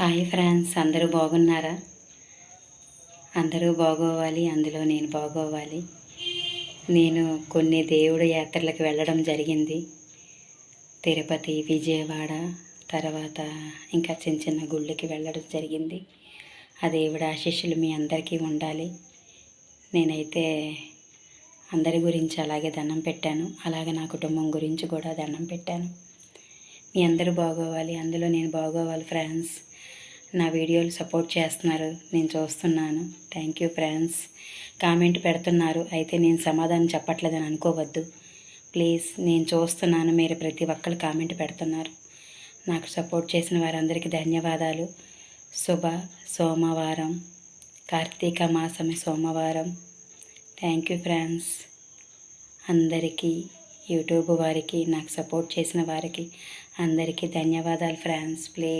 Hi friends అందరూ బాగున్నారా? అందరూ బాగోవాలి అందులో నేను బాగోవాలి. నేను కొన్ని దేవుడు యాత్రలకు వెళ్ళడం జరిగింది. తిరుపతి విజయవాడ తర్వాత ఇంకా చిన్న చిన్న గుళ్ళకి వెళ్ళడం జరిగింది. ఆ దేవుడు ఆశీస్సులు మీ అందరికీ ఉండాలి. నేనైతే అందరి గురించి అలాగే దండం పెట్టాను. అలాగే నా కుటుంబం గురించి కూడా దండం పెట్టాను. మీ అందరూ బాగోవాలి అందులో నేను బాగోవాలి ఫ్రెండ్స్. నా వీడియోలు సపోర్ట్ చేస్తున్నారు. నేను చూస్తున్నాను. Thank you friends. కామెంట్ పెడుతున్నారు. అయితే నేను సమాధానం చెప్పట్లేదని అనుకోవద్దు. ప్లీజ్ నేను చూస్తున్నాను. మీరు ప్రతి ఒక్కరు కామెంట్ పెడుతున్నారు. నాకు సపోర్ట్ చేసిన వారందరికీ ధన్యవాదాలు. శుభ సోమవారం. కార్తీక మాసమే సోమవారం. Thank you friends. అందరికీ యూట్యూబ్ వారికి నాకు సపోర్ట్ చేసిన వారికి అందరికీ ధన్యవాదాలు ఫ్రెండ్స్ ప్లీజ్.